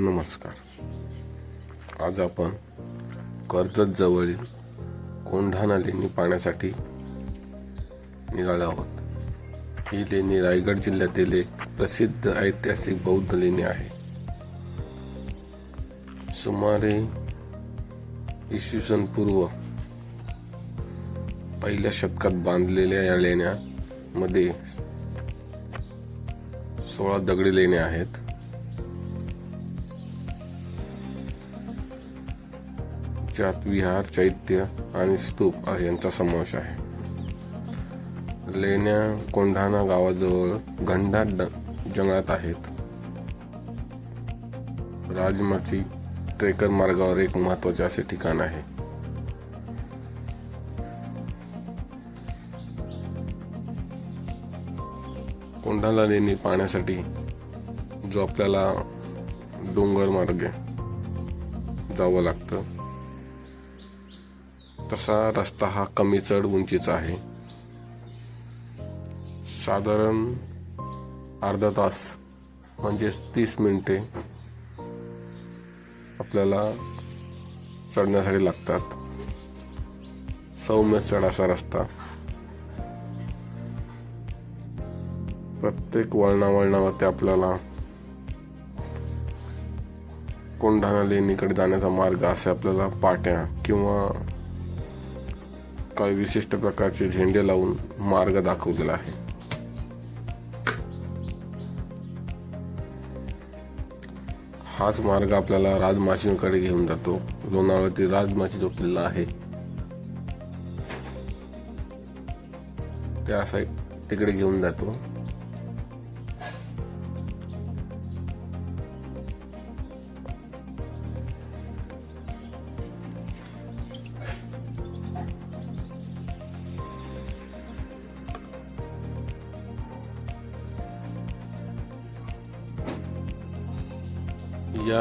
नमस्कार. आज आपण कर्जत जवळील कोंढाणा लेणी पाहण्यासाठी निघालो आहोत. ही लेणी रायगड जिल्ह्यातील एक प्रसिद्ध ऐतिहासिक बौद्ध लेणी आहे. सुमारे इसवी सन पूर्व पहिल्या शतकात बांधलेल्या या लेण्यामध्ये सोळा दगडी लेण्या आहेत. ज्यात विहार चैत्य आणि स्तूप यांचा समावेश आहे. लेण्या कोंढाणा गावाजवळ घंटाट जंगलात आहेत. राजमाची ट्रेकर मार्गावर एक महत्त्वाचे असे ठिकाण आहे. कोंढाणा लेणी पाहण्यासाठी जो आपल्याला डोंगर मार्गे जावं लागतं तसा रस्ता हा कमी चढ उंचीचा आहे. साधारण अर्धा तास म्हणजेच तीस मिनिटे आपल्याला चढण्यासाठी लागतात. सौम्य चढ असा रस्ता. प्रत्येक वळणावळणावरती आपल्याला कोंढाणा लेणीकडे जाण्याचा मार्ग असे आपल्याला पाट्या किंवा काही विशिष्ट प्रकारचे झेंडे लावून मार्ग दाखवलेला आहे. हाच मार्ग आपल्याला राजमाशीकडे घेऊन जातो. लोणावळ्यातील राजमाची जो किल्ला आहे त्या साईड तिकडे घेऊन जातो.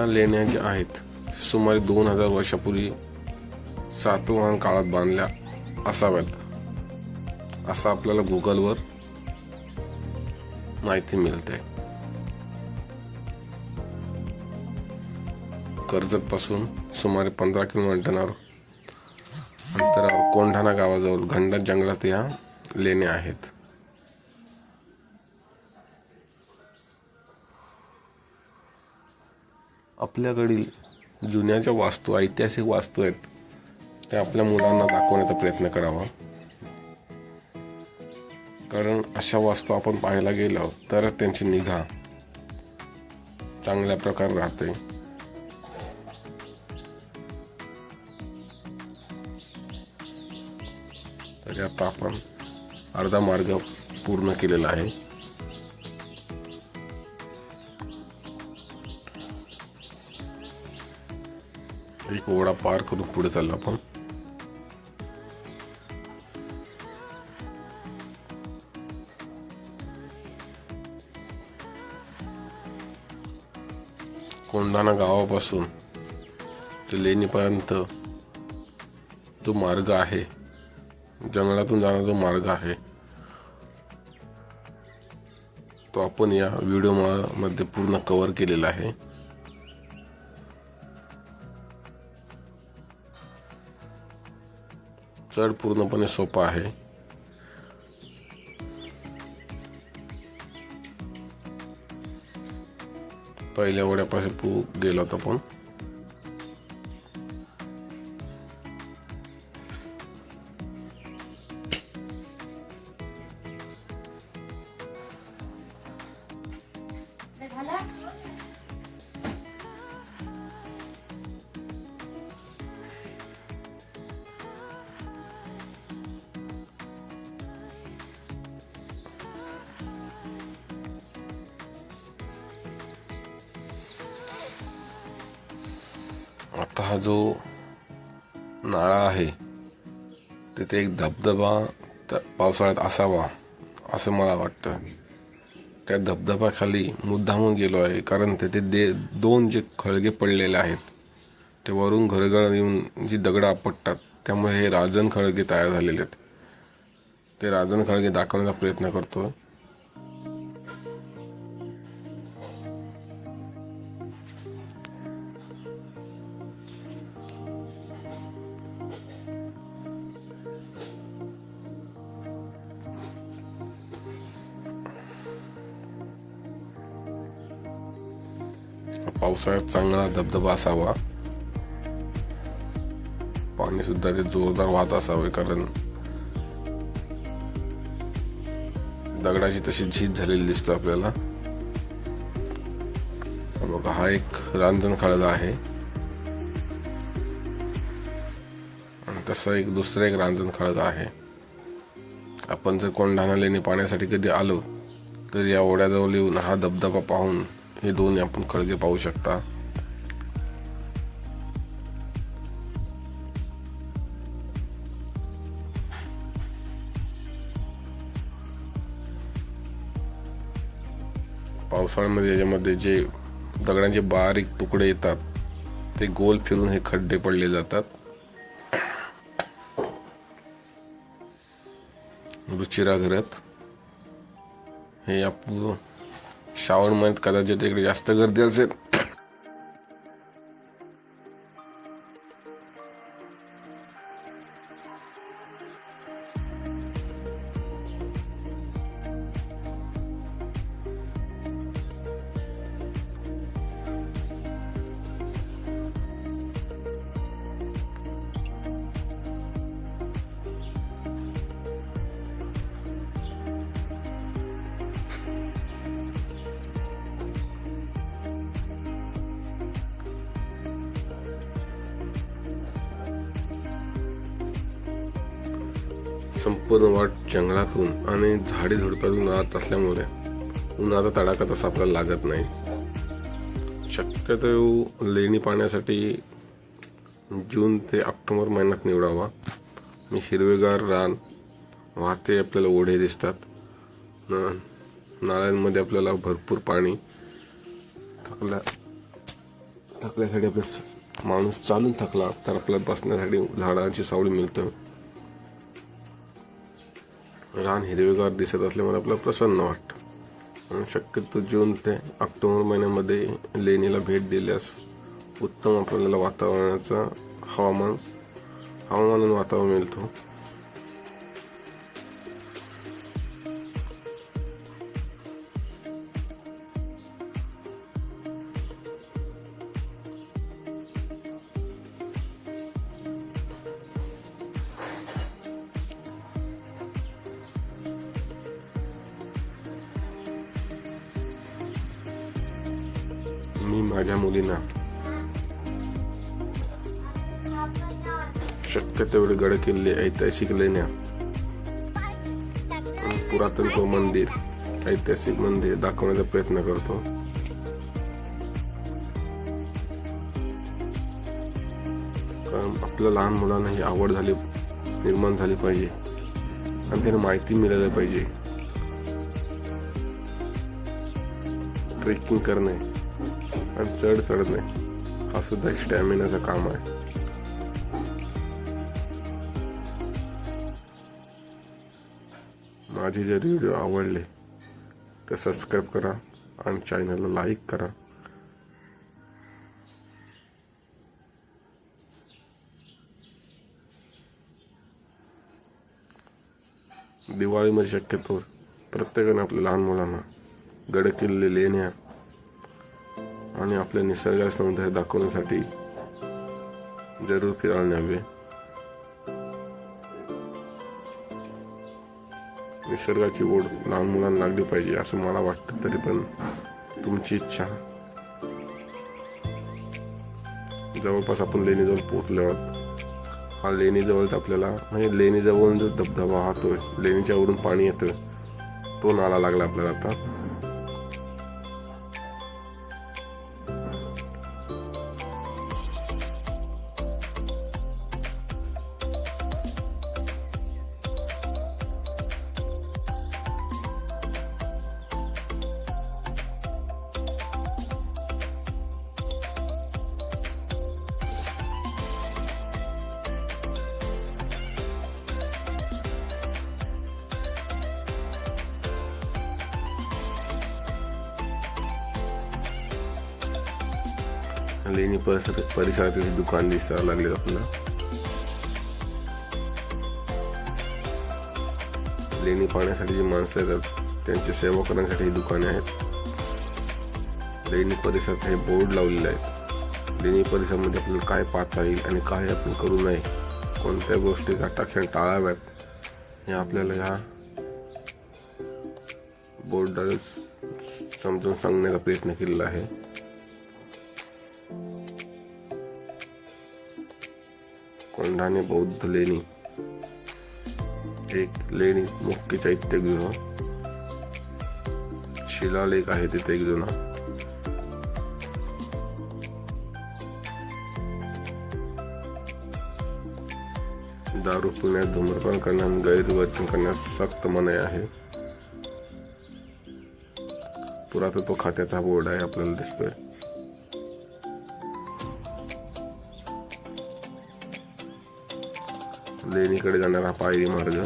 लेण्या ज्या आहेत. सुमारे दोन हजार वर्षापूर्वी सातवाहन काळात बांधल्या असाव्यात. असं आपल्याला गुगलवर माहिती मिळते. कर्जत पासून सुमारे पंधरा किलोमीटरवर अंतरावर कोंढाणा गावाजवळ घंडा जंगलात या लेण्या आहेत. आपल्याकडील जुन्या ज्या वास्तू ऐतिहासिक वास्तू आहेत त्या आपल्या मुलांना दाखवण्याचा प्रयत्न करावा. कारण अशा वास्तू आपण पाहायला गेलो तरच त्यांची निगा चांगल्या प्रकारे राहते. तरी आता आपण अर्धा मार्ग पूर्ण केलेला आहे. एक ओढा पार करून पुढे चाललो आपण. कोंढाणा गावापासून ते लेणीपर्यंत जो मार्ग आहे जंगलातून जाणारा जो मार्ग आहे तो आपण या व्हिडिओमध्ये पूर्ण कवर केलेला आहे. चढ पूर्णपणे सोपा आहे. पहिल्या वड्यापासून पू गेलो होतो आपण. आता हा जो नाळा आहे तिथे एक धबधबा त्या पावसाळ्यात असावा असं मला वाटतं. त्या धबधब्याखाली मुद्दामून गेलो आहे कारण तिथे दे दोन जे खळगे पडलेले आहेत ते वरून घरघर येऊन जी दगडं आपटतात त्यामुळे हे राजन खळगे तयार झालेले आहेत. ते राजन खळगे दाखवण्याचा प्रयत्न करतो पावसाळ्यात चांगला धबधबा असावा. पाणी सुद्धा ते जोरदार वाहत असावे कारण दगडाची तशी झीज झालेली दिसतं आपल्याला. बघा हा एक रांजण खळगा आहे. आणि तसा एक दुसरा एक रांजण खळगा आहे. आपण जर कोंढाणा लेणी पाण्यासाठी कधी आलो तर या ओढ्याजवळ येऊन हा धबधबा पाहून हे दोन्ही आपण खळगे पाहू शकता. पावसाळ्यामध्ये याच्यामध्ये जे दगडांचे बारीक तुकडे येतात ते गोल फिरून हे खड्डे पडले जातात. रुचिरा घरात. हे आपण श्रावण महिन्यात कदाचित इकडे जास्त गर्दी असेल. संपूर्ण वाट जंगलातून आणि झाडे झुडपातून राहत असल्यामुळे उन्हाचा तडाखा तसा आपल्याला लागत नाही. शक्यतो लेणी पाण्यासाठी जून ते ऑक्टोबर महिन्यात निवडावा. मी हिरवेगार रान वाहते आपल्याला ओढे दिसतात. नाळ्यांमध्ये आपल्याला भरपूर पाणी थकल्या थकल्यासाठी आपल्या माणूस चालून थकला तर आपल्याला बसण्यासाठी झाडांची सावळी मिळतं. रान हिरवेगार दिसत असल्यामुळे आपल्याला प्रसन्न वाटतं. शक्यतो जून ते ऑक्टोबर महिन्यामध्ये लेणीला भेट दिल्यास उत्तम आपल्याला वातावरणाचा हवामान हवामान वातावरण मिळतो. माझ्या मुलींना. शक्य तेवढे गड किल्ले ऐतिहासिक लेण्या पुरातन तो मंदिर ऐतिहासिक मंदिर दाखवण्याचा प्रयत्न करतो. कारण आपल्या लहान मुलांना ही आवड झाली निर्माण झाली पाहिजे. आणि त्यांना माहिती मिळाली पाहिजे. ट्रेकिंग करणे. आणि चढ चढणे हा सुद्धा एक स्टॅमिनाचं काम आहे. माझे जर व्हिडिओ आवडले तर सबस्क्राईब करा आणि चॅनलला लाईक करा. दिवाळीमध्ये शक्यतो प्रत्येकाने आपल्या लहान मुलांना गडकिल्ले लेण्या आणि आपल्या निसर्गाचे सौंदर्य दाखवण्यासाठी जरूर फिरायला न्यावे. निसर्गाची ओढ लहान मुलांना लागली पाहिजे असं मला वाटतं. तरी पण तुमची इच्छा. जवळपास आपण लेणीजवळ पोहोचलो आहोत. हा लेणीजवळच आपल्याला म्हणजे लेणीजवळून जो धबधबा वाहतोय लेणीच्या वरून पाणी येतोय तो नाला लागला आपल्याला आता. परिसरातील दुकान दिसायला लागले आपल्याला. लेणी पाहण्यासाठी जी माणसं येतात त्यांची सेवा करण्यासाठी ही दुकाने आहेत. लेणी परिसरात हे बोर्ड लावलेले आहेत. लेणी परिसरामध्ये आपल्याला काय पाहता येईल आणि काय आपण करू नये कोणत्या गोष्टी घाटाक्षण टाळाव्यात हे आपल्याला ह्या बोर्डद्वारे समजून सांगण्याचा प्रयत्न केलेला आहे. कोंढाणे बौद्ध लेणी. एक लेणी मुख्य चैत्यगृह शिलालेख आहे तिथे एक जुना. दारू पिण्यात धूम्रपान करण्यास गैरवर्तन करण्यास सक्त मनाई आहे. पुरातत्व खात्याचा बोर्ड आहे आपल्याला दिसतोय. लेणीकडे जाणारा पायरी मार्ग.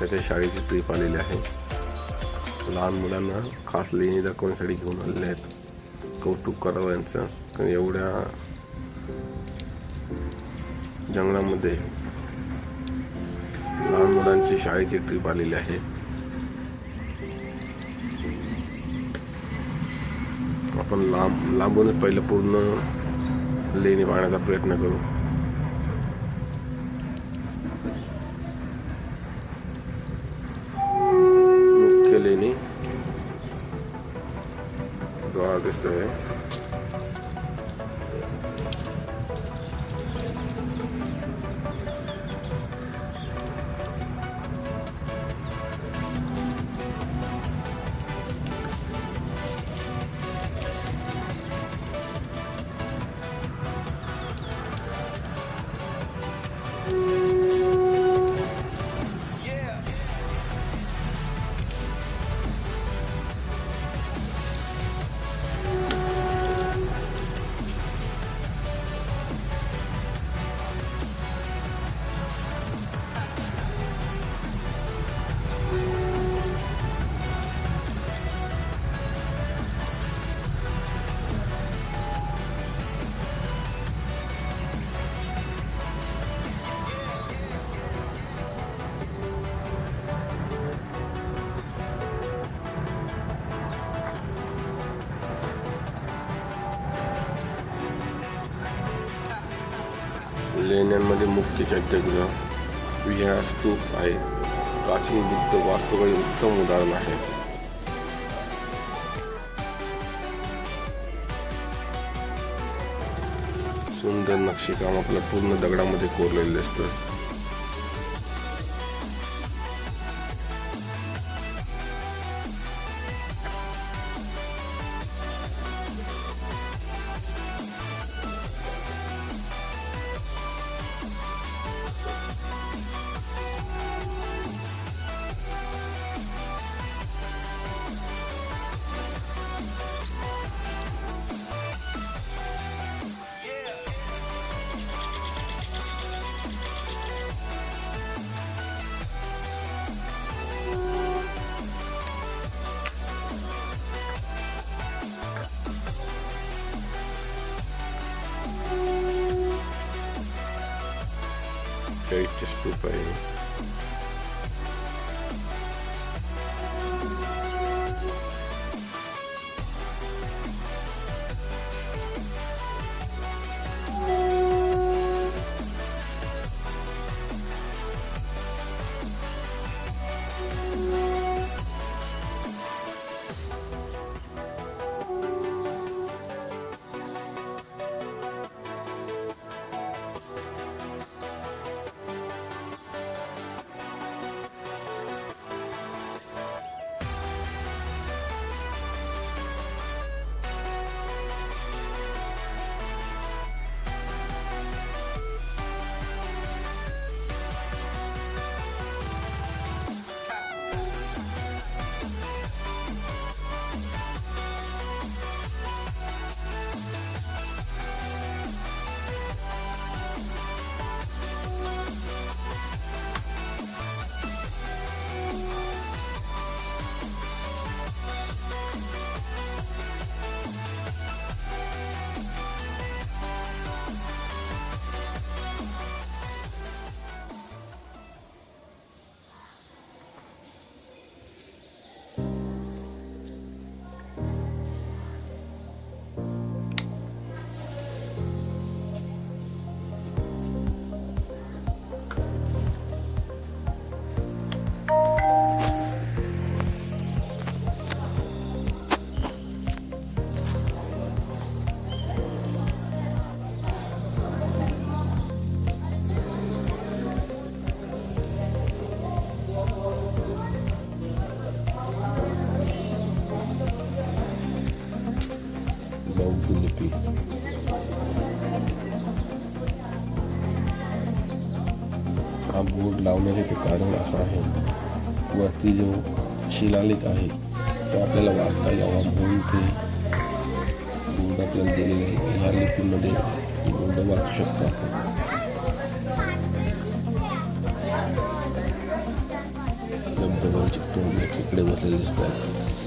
कुठल्या शाळेची ट्रिप आलेली आहे. लहान मुलांना खास लेणी दाखवण्यासाठी घेऊन आलेले आहेत? कौतुक करावं यांचं. कारण एवढ्या जंगलामध्ये लहान मुलांची शाळेची ट्रिप आलेली आहे. आपण लांब लांबूनच पहिलं पूर्ण लेणी पाहण्याचा प्रयत्न करू. लेण्यांमध्ये मुख्य चैत्यगृह विहार स्तूप आहे. प्राचीन बुद्ध वास्तूकडे उत्तम उदाहरण आहे. सुंदर नक्षीकाम आपलं पूर्ण दगडामध्ये कोरलेलं असतं चैत्य लावण्याचे ते कारण असं आहे. वरती जो शिलालेख आहे तो आपल्याला वाचता यावा म्हणून ते बोर्ड आपल्याला दिलेले आहे. ह्या लिपीमध्ये बोर्ड वाचू शकतो आपण. धबधब्याचे तोंड खेकडे बसलेले दिसतात.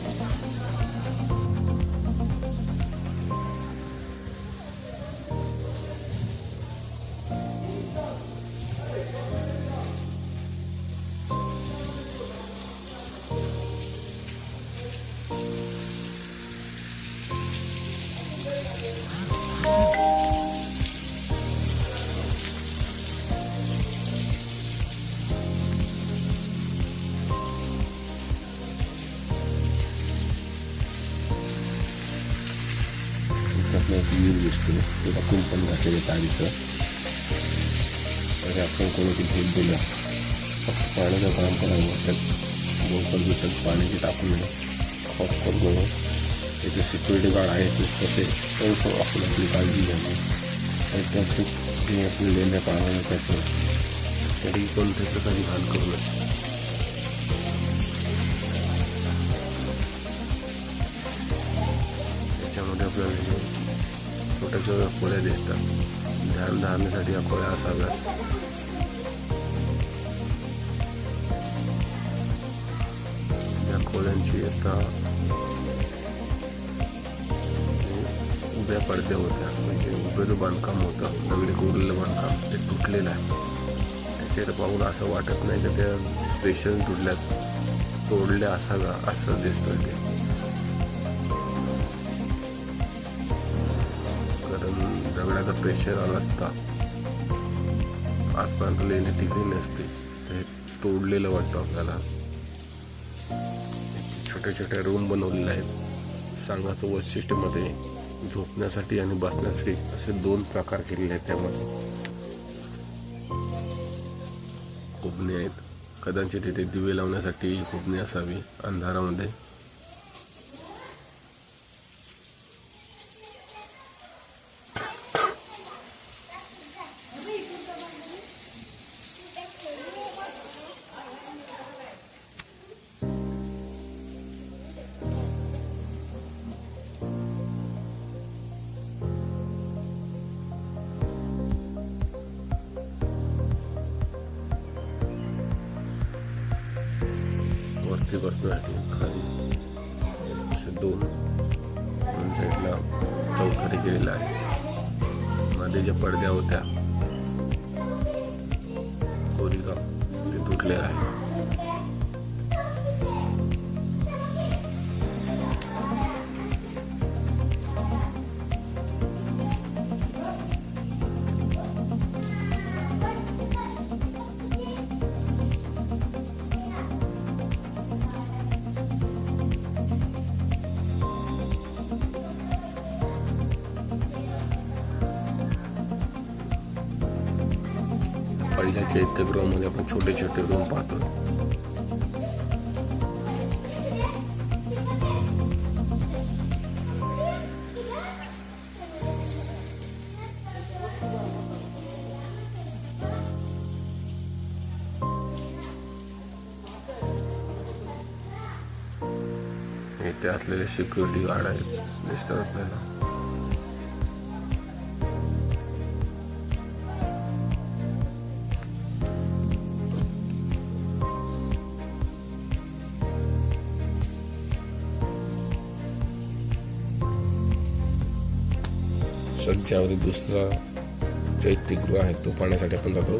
कुंपण घातलेलं आणि आपण कोणी भेट दिलं. फक्त पाण्याचं काम करावं त्यात बोकड बिकट पाण्याची टाकून हॉटस्पॉट म्हणून. त्याचे सिक्युरिटी गार्ड आहे ते तसे तो आपण आपली काळजी घ्यावी आणि त्याचे जे आपले लेण्या पाळायला त्याचं तरी पण त्याचं काही घाण करू नये. त्याच्यामध्ये आपल्याला हे छोट्या दिसतात. ध्यान धारण्यासाठी या असाव्यात या कोळ्यांची आता उभ्या पडद्या होत्या. म्हणजे उभे जो बांधकाम होतं दगडी कोरलेलं बांधकाम ते तुटलेलं आहे. त्याच्याकडे पाहून असं वाटत नाही का त्या स्पेशल तुटल्यात तोडल्या असाव्या असं दिसतं ते. प्रेशर आला असता आजपर्यंत लेणी टिकली नसते हे तोडलेलं वाटतं आपल्याला छोट्या छोट्या रूम बनवलेले आहेत सांगाचं वैशिष्ट्यमध्ये झोपण्यासाठी आणि बसण्यासाठी असे दोन प्रकार केलेले आहेत त्यामध्ये खुबणी आहेत कदाचित तिथे दिवे लावण्यासाठी खुबणी असावी अंधारामध्ये खाली असे दोन दोन साईडला चौथारी केलेला आहे. मध्ये ज्या पडद्या होत्या. कोरीगाव ते तुटलेलं आहे. छोटे छोटे रूम पाहतो. इथे असलेले सिक्युरिटी गार्ड आहेत. दिसतात आपल्याला. त्याच्यावरील दुसरा चैत्यगृह आहे तो पाहण्यासाठी आपण जातो.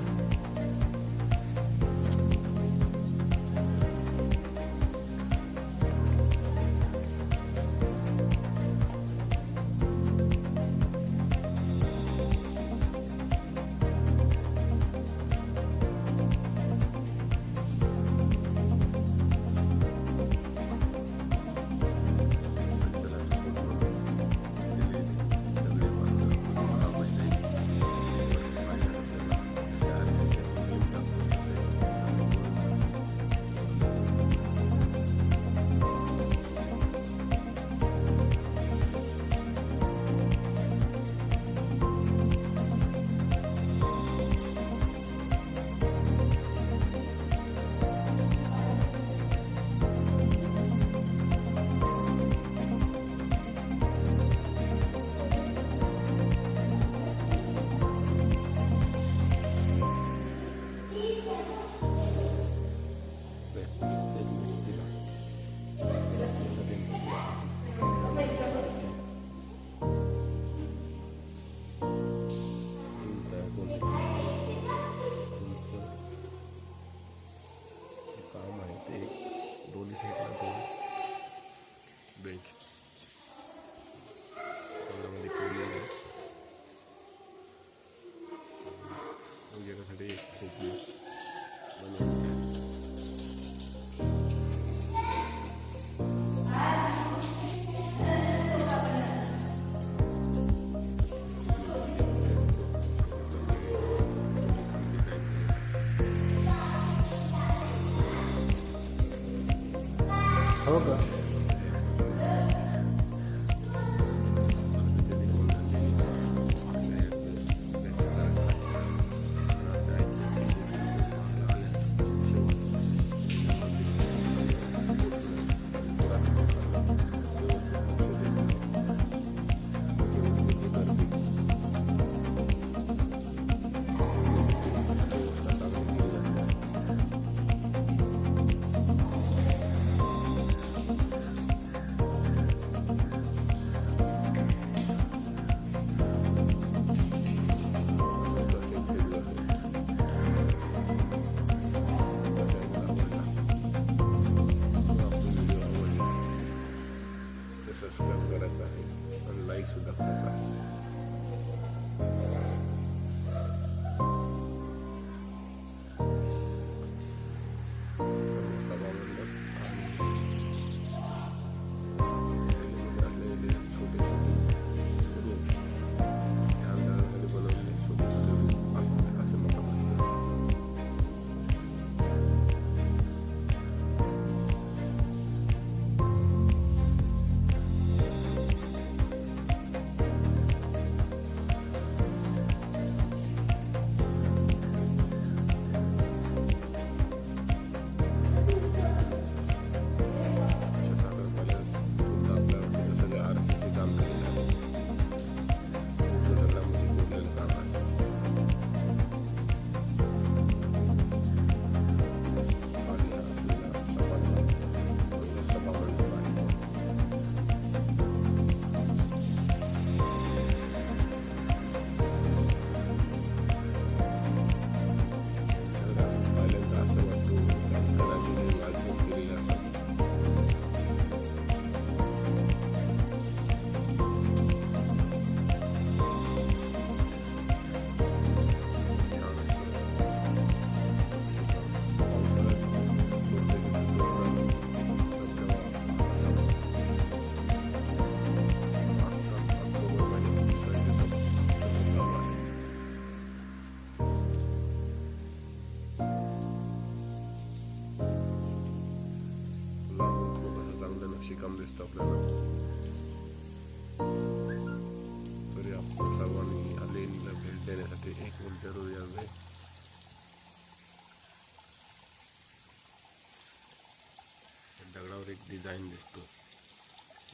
एक डिझाईन दिसतो.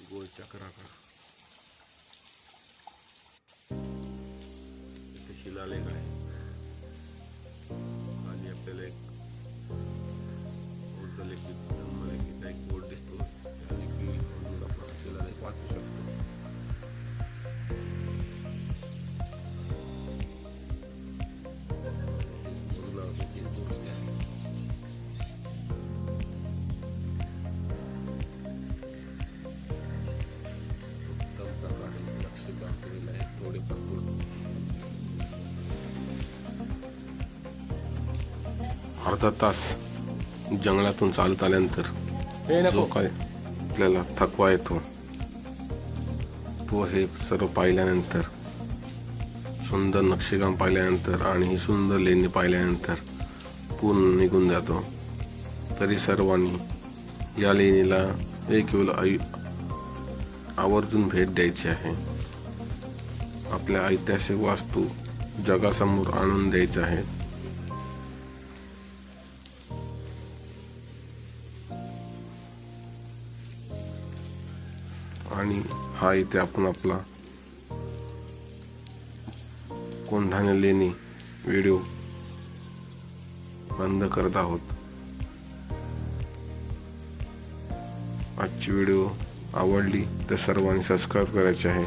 गोल चक्राकडे इथे शिलालेख आहे. आणि आपल्याला एक उर्धलेखित ब्रह्मलेखित एक बोर्ड दिसतो. शिलालेख वाचू शकतो. अर्धा तास जंगलातून चालत आल्यानंतर जो काय आपल्याला थकवा येतो तो हे सर्व पाहिल्यानंतर सुंदर नक्षीकाम पाहिल्यानंतर आणि ही सुंदर लेणी पाहिल्यानंतर पूर्ण निघून जातो. तरी सर्वांनी या लेणीला एक वेळ आयु आवर्जून भेट द्यायची आहे. आपल्या ऐतिहासिक वास्तू जगासमोर आणून द्यायच्या आहेत हा इथे आपण आपला कोंढाने लेणी व्हिडिओ बंद करत आहोत. आजची व्हिडिओ आवडली तर सर्वांनी सबस्क्राईब करायचे आहे.